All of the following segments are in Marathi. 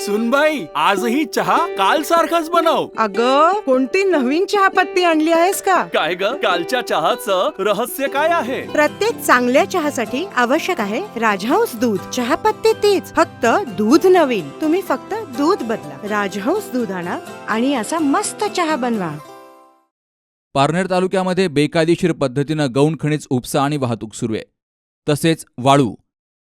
सुनबाई आजही चहा काल सारखाच बनव. अग कोणती नवीन चहापत्ती आणली आहेस का? काय ग? कालच्या चहाचं रहस्य काय आहे? प्रत्येक चांगल्या चहासाठी आवश्यक आहे राजहंस दूध. चहापत्ती तीच फक्त दूध नवीन. तुम्ही फक्त दूध बदला. राजहंस दूध आणा आणि असा मस्त चहा बनवा. पारनेर तालुक्यामध्ये बेकायदेशीर पद्धतीनं गौण खनिज उपसा आणि वाहतूक सुरू आहे. तसेच वाळू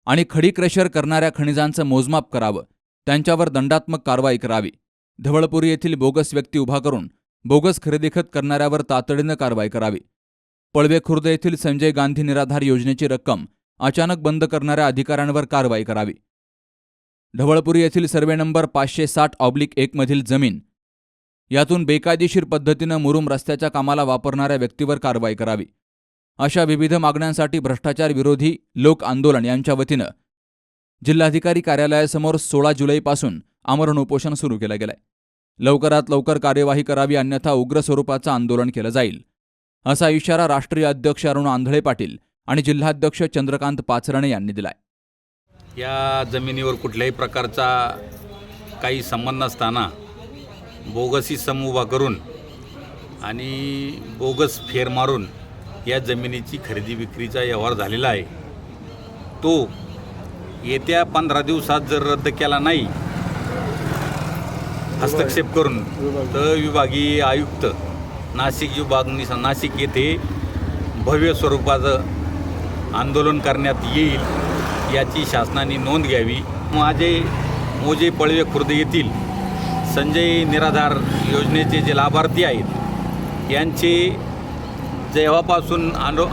आणि खडी क्रेशर करणाऱ्या खनिजांचं मोजमाप करावं. त्यांच्यावर दंडात्मक कारवाई करावी. धवळपुरी येथील बोगस व्यक्ती उभा करून बोगस खरेदी खत करणाऱ्यावर तातडीनं कारवाई करावी. पळवे खुर्द येथील संजय गांधी निराधार योजनेची रक्कम अचानक बंद करणाऱ्या अधिकाऱ्यांवर कारवाई करावी. ढवळपुरी येथील सर्वे नंबर पाचशे साठ ऑब्लिक एकमधील जमीन. यातून बेकायदेशीर पद्धतीनं मुरुम रस्त्याच्या कामाला वापरणाऱ्या व्यक्तीवर कारवाई करावी. अशा विविध मागण्यांसाठी भ्रष्टाचार विरोधी लोक आंदोलन यांच्या वतीनं जिल्हाधिकारी कार्यालयासमोर सोळा जुलैपासून आमरण उपोषण सुरू केलं गेलंय. लवकरात लवकर कार्यवाही करावी अन्यथा उग्र स्वरूपाचं आंदोलन केलं जाईल. असा इशारा राष्ट्रीय अध्यक्ष अरुण आंधळे पाटील आणि जिल्हाध्यक्ष चंद्रकांत पाचरणे यांनी दिलाय. या जमिनीवर कुठल्याही प्रकारचा काही संबंध नसताना बोगसी सम उभा करून आणि बोगस फेर मारून या जमिनीची खरेदी विक्रीचा व्यवहार झालेला आहे. तो येत्या पंधरा दिवसात जर रद्द केला नाही हस्तक्षेप करून तर विभागीय आयुक्त नाशिक विभाग नाशिक येथे भव्य स्वरूपाचं आंदोलन करण्यात येईल याची शासनाने नोंद घ्यावी. माझे मोजे पळवे खुर्द येथील संजय निराधार योजनेचे जे लाभार्थी आहेत यांचे जेव्हापासून अनु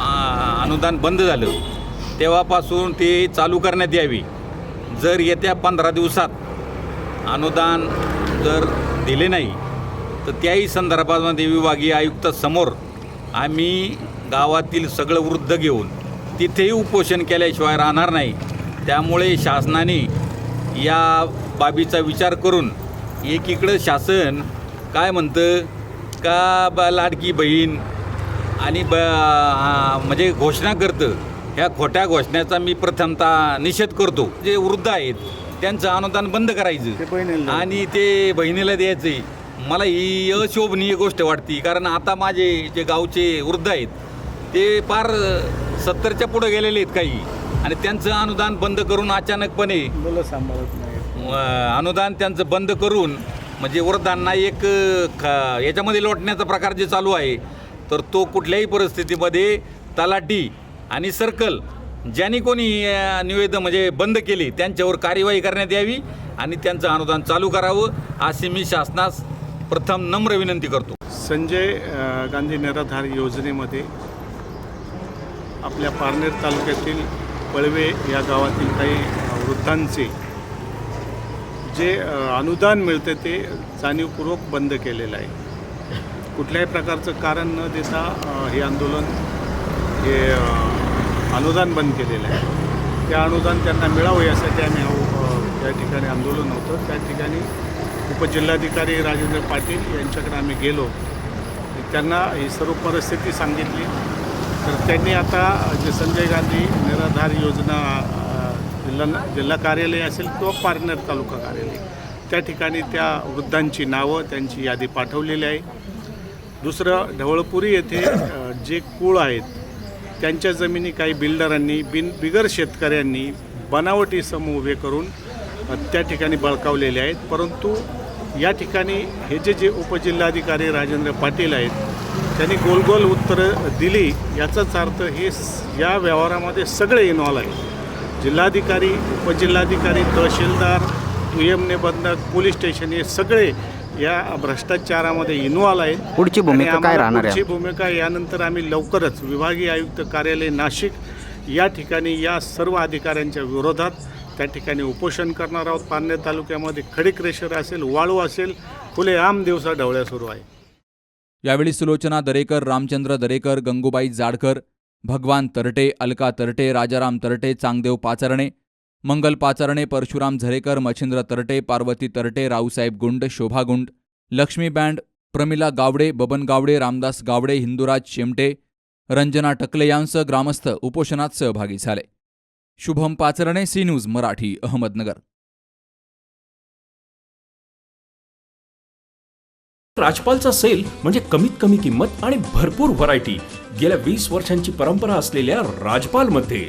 अनुदान बंद झालं तेव्हापासून ते चालू करण्यात यावी. जर येत्या पंधरा दिवसात अनुदान जर दिले नाही तर त्याही संदर्भामध्ये विभागीय आयुक्तासमोर आम्ही गावातील सगळं वृद्ध घेऊन तिथेही उपोषण केल्याशिवाय राहणार नाही. त्यामुळे शासनाने या बाबीचा विचार करून एकीकडं शासन काय म्हणतं का बा लाडकी बहीण आणि ब म्हणजे घोषणा करतं ह्या खोट्या घोषणाचा मी प्रथमतः निषेध करतो. जे वृद्ध आहेत त्यांचं अनुदान बंद करायचं. आणि ते बहिणीला द्यायचे. मला ही अशोभनीय गोष्ट वाटते. कारण आता माझे जे गावचे वृद्ध आहेत ते फार सत्तरच्या पुढे गेलेले आहेत काही. आणि त्यांचं अनुदान बंद करून अचानकपणे अनुदान त्यांचं बंद करून म्हणजे वृद्धांना एक याच्यामध्ये लोटण्याचा प्रकार जे चालू आहे तर तो कुठल्याही परिस्थितीमध्ये तलाठी आणि सर्कल ज्यांनी कोणी निवेदन म्हणजे बंद केली त्यांच्यावर कार्यवाही करण्यात यावी आणि त्यांचं अनुदान चालू करावं अशी मी शासनास प्रथम नम्र विनंती करतो. संजय गांधी निराधार योजनेमध्ये आपल्या पारनेर तालुक्यातील पळवे या गावातील काही वृद्धांचे जे अनुदान मिळते ते जाणीवपूर्वक बंद केलेलं आहे. कुठल्याही प्रकारचं कारण न देता हे आंदोलन हे अनुदान बंद केलेलं आहे. त्या अनुदान त्यांना मिळावं यासाठी आम्ही त्या ठिकाणी आंदोलन होतं. त्या ठिकाणी उपजिल्हाधिकारी राजेंद्र पाटील यांच्याकडे आम्ही गेलो. त्यांना ही सर्व परिस्थिती सांगितली. तर त्यांनी आता जे संजय गांधी निराधार योजना जिल्हा जिल्हा कार्यालय असेल किंवा पारनेर तालुका कार्यालय त्या ठिकाणी त्या वृद्धांची नावं त्यांची यादी पाठवलेली आहे. दुसरं ढवळपुरी येथे जे कुळ आहेत त्यांच्या जमिनी काही बिल्डरांनी बिन बिगर शेतकऱ्यांनी बनावटी समूह उभे करून त्या ठिकाणी बळकावलेले आहेत. परंतु या ठिकाणी हे जे जे उपजिल्हाधिकारी राजेंद्र पाटील आहेत त्यांनी गोलगोल उत्तरं दिली. याचाच अर्थ हे या व्यवहारामध्ये सगळे इन्व्हॉल्व आहेत. जिल्हाधिकारी उपजिल्हाधिकारी तहसीलदार दुय्यम निबंधक पोलीस स्टेशन हे सगळे या भ्रष्टाचारामध्ये इन्व्हॉल्व आहेत पुढची भूमिका काय राहणार पुढची आहे भूमिका यानंतर आम्ही लवकरच विभागीय आयुक्त कार्यालय नाशिक या ठिकाणी या सर्व अधिकाऱ्यांच्या विरोधात त्या ठिकाणी उपोषण करणार आहोत. पारनेर तालुक्यामध्ये खडीक रेशर असेल वाळू असेल खुलेआम दिवसा ढवळ्या सुरू आहे. यावेळी सुलोचना दरेकर रामचंद्र दरेकर गंगूबाई जाडकर भगवान तरटे अलका तरटे राजाराम तरटे चांगदेव पाचरणे मंगल पाचारणे परशुराम झरेकर मच्छिंद्र तरटे पार्वती तरटे राऊसाहेब गुंड शोभा गुंड लक्ष्मी बँड प्रमिला गावडे बबन गावडे रामदास गावडे हिंदुराज शेमटे रंजना टकले यांसह ग्रामस्थ उपोषणात सहभागी झाले. Shubham Pacharne C news Marathi Ahmednagar. राजपालचा sale म्हणजे कमीत कमी किंमत आणि भरपूर व्हरायटी गेल्या वीस वर्षांची परंपरा असलेल्या राजपालमध्ये.